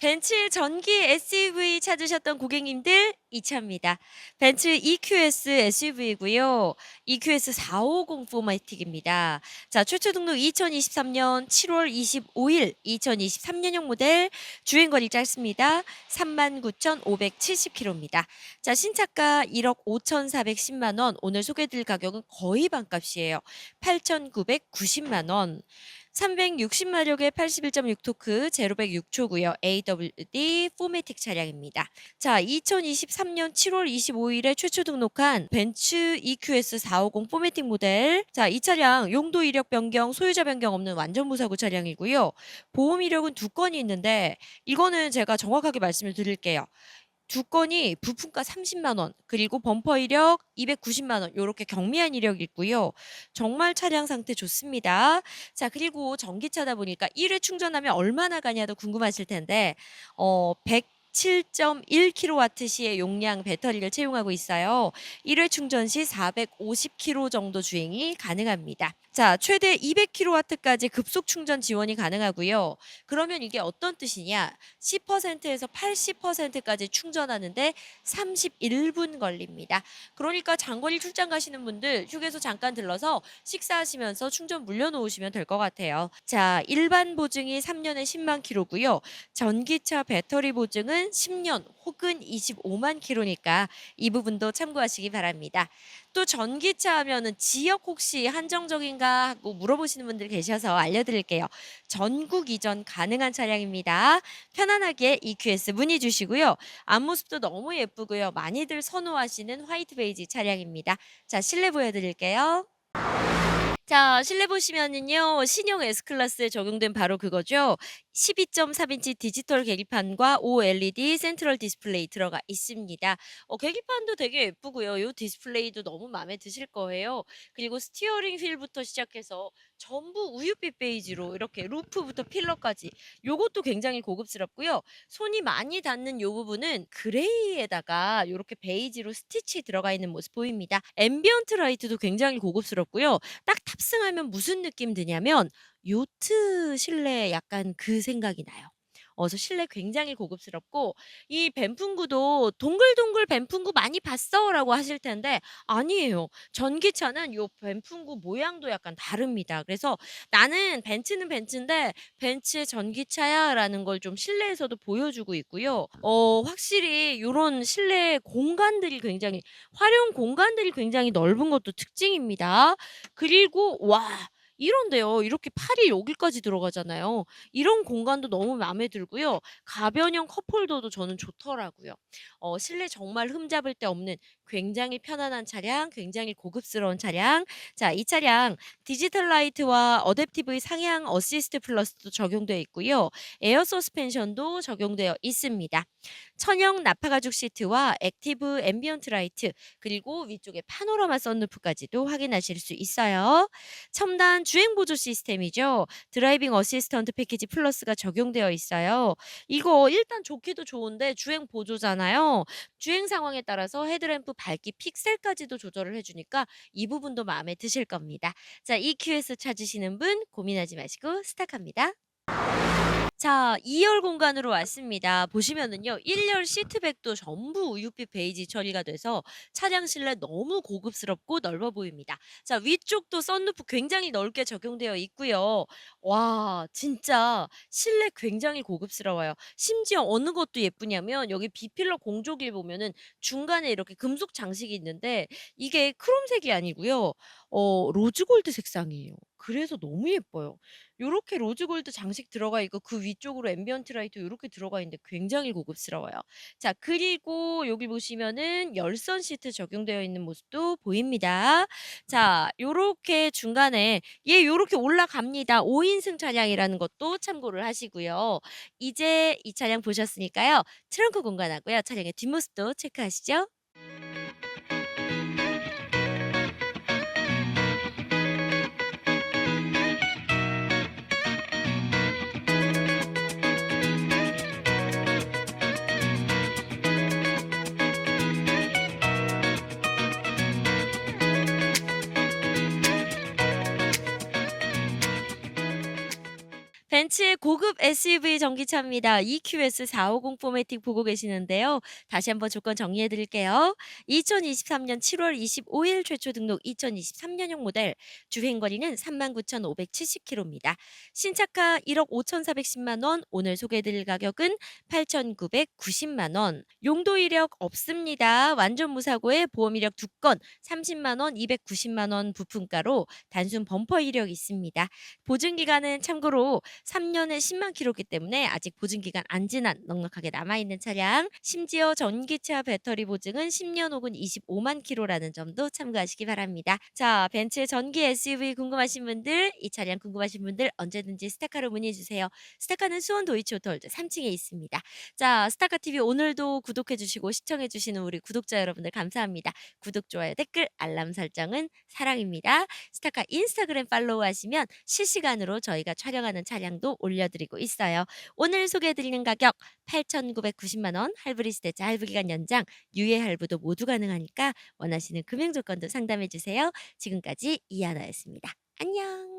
벤츠 전기 SUV 찾으셨던 고객님들 이차입니다. 벤츠 EQS SUV고요. EQS 450 포마틱입니다. 자, 최초 등록 2023년 7월 25일 2023년형 모델 주행 거리 짧습니다. 39,570km입니다. 자, 신차가 1억 5,410만 원. 오늘 소개드릴 가격은 거의 반값이에요. 8,990만 원. 360마력의 81.6토크, 제로백 6초고요. AWD 포매틱 차량입니다. 자, 2023년 7월 25일에 최초 등록한 벤츠 EQS 450 포매틱 모델. 자, 이 차량 용도 이력 변경, 소유자 변경 없는 완전 무사고 차량이고요. 보험 이력은 두 건이 있는데 이거는 제가 정확하게 말씀을 드릴게요. 두 건이 부품가 30만 원, 그리고 범퍼 이력 290만 원, 요렇게 경미한 이력이 있고요. 정말 차량 상태 좋습니다. 자, 그리고 전기차다 보니까 1회 충전하면 얼마나 가냐도 궁금하실 텐데, 어, 107.1kWh의 용량 배터리를 채용하고 있어요. 1회 충전 시 450km 정도 주행이 가능합니다. 자, 최대 200kW까지 급속 충전 지원이 가능하고요. 그러면 이게 어떤 뜻이냐? 10%에서 80%까지 충전하는데 31분 걸립니다. 그러니까 장거리 출장 가시는 분들 휴게소 잠깐 들러서 식사하시면서 충전 물려놓으시면 될 것 같아요. 자, 일반 보증이 3년에 10만 킬로고요. 전기차 배터리 보증은 10년 혹은 25만 킬로니까 이 부분도 참고하시기 바랍니다. 또 전기차 하면은 지역 혹시 한정적인가 하고 물어보시는 분들 계셔서 알려드릴게요. 전국 이전 가능한 차량입니다. 편안하게 EQS 문의 주시고요. 앞모습도 너무 예쁘고요. 많이들 선호하시는 화이트 베이지 차량입니다. 자, 실내 보여드릴게요. 자, 실내 보시면은요, 신형 S클래스에 적용된 바로 그거죠. 12.3인치 디지털 계기판과 OLED 센트럴 디스플레이 들어가 있습니다. 어, 계기판도 되게 예쁘고요. 이 디스플레이도 너무 마음에 드실 거예요. 그리고 스티어링 휠부터 시작해서 전부 우유빛 베이지로 이렇게 루프부터 필러까지 요것도 굉장히 고급스럽고요. 손이 많이 닿는 요 부분은 그레이에다가 이렇게 베이지로 스티치 들어가 있는 모습 보입니다. 앰비언트 라이트도 굉장히 고급스럽고요. 딱 탑승하면 무슨 느낌 드냐면 요트 실내 약간 그 생각이 나요. 어 그래서 실내 굉장히 고급스럽고 이 밴풍구도 "동글동글 밴풍구 많이 봤어?"라고 하실 텐데 아니에요. 전기차는 요 밴풍구 모양도 약간 다릅니다. 그래서 '나는 벤츠는 벤츠인데 벤츠의 전기차야.'라는 걸 좀 실내에서도 보여주고 있고요. 어 확실히 요런 실내 공간들이 굉장히 활용 공간들이 굉장히 넓은 것도 특징입니다. 그리고 와 이런데요. 이렇게 팔이 여기까지 들어가잖아요. 이런 공간도 너무 마음에 들고요. 가변형 컵홀더도 저는 좋더라고요. 어 실내 정말 흠잡을 데 없는 굉장히 편안한 차량, 굉장히 고급스러운 차량. 자, 이 차량 디지털 라이트와 어댑티브 상향 어시스트 플러스도 적용되어 있고요. 에어 서스펜션도 적용되어 있습니다. 천연 나파 가죽 시트와 액티브 앰비언트 라이트 그리고 위쪽에 파노라마 선루프까지도 확인하실 수 있어요. 첨단 주행 보조 시스템이죠. 드라이빙 어시스턴트 패키지 플러스가 적용되어 있어요. 이거 일단 좋기도 좋은데 주행 보조잖아요. 주행 상황에 따라서 헤드램프 밝기 픽셀까지도 조절을 해 주니까 이 부분도 마음에 드실 겁니다. 자, EQS 찾으시는 분 고민하지 마시고 스타트합니다. 자, 2열 공간으로 왔습니다. 보시면은요. 1열 시트백도 전부 우윳빛 베이지 처리가 돼서 차량 실내 너무 고급스럽고 넓어 보입니다. 자, 위쪽도 썬루프 굉장히 넓게 적용되어 있고요. 와, 진짜 실내 굉장히 고급스러워요. 심지어 어느 것도 예쁘냐면 여기 B필러 공조길 보면은 중간에 이렇게 금속 장식이 있는데 이게 크롬색이 아니고요. 어 로즈 골드 색상이에요. 그래서 너무 예뻐요. 요렇게 로즈 골드 장식 들어가 있고 그 위쪽으로 앰비언트 라이트 요렇게 들어가 있는데 굉장히 고급스러워요. 자 그리고 여기 보시면은 열선 시트 적용되어 있는 모습도 보입니다. 자 요렇게 중간에 얘 요렇게 올라갑니다. 5인승 차량이라는 것도 참고를 하시고요. 이제 이 차량 보셨으니까요. 트렁크 공간하고요. 차량의 뒷모습도 체크하시죠. 벤츠의 고급 SUV 전기차입니다. EQS 450 포매틱 보고 계시는데요. 다시 한번 조건 정리해 드릴게요. 2023년 7월 25일 최초 등록 2023년형 모델 주행 거리는 39,570km입니다. 신차가 1억 5,410만 원, 오늘 소개해 드릴 가격은 8,990만 원. 용도 이력 없습니다. 완전 무사고에 보험 이력 2건, 30만 원, 290만 원 부품가로 단순 범퍼 이력 있습니다. 보증 기간은 참고로 3년에 10만 킬로기 때문에 아직 보증 기간 안 지난 넉넉하게 남아 있는 차량. 심지어 전기차 배터리 보증은 10년 혹은 25만 킬로라는 점도 참고하시기 바랍니다. 자, 벤츠의 전기 SUV 궁금하신 분들, 이 차량 궁금하신 분들 언제든지 스타카로 문의 주세요. 스타카는 수원 도이치오토홀드 3층에 있습니다. 자, 스타카 TV 오늘도 구독해 주시고 시청해 주시는 우리 구독자 여러분들 감사합니다. 구독, 좋아요, 댓글, 알람 설정은 사랑입니다. 스타카 인스타그램 팔로우 하시면 실시간으로 저희가 촬영하는 차량 도 올려드리고 있어요. 오늘 소개해드리는 가격 8,990만 원, 할부리스 대차 할부 기간 연장, 유예 할부도 모두 가능하니까 원하시는 금융 조건도 상담해 주세요. 지금까지 이하나였습니다. 안녕.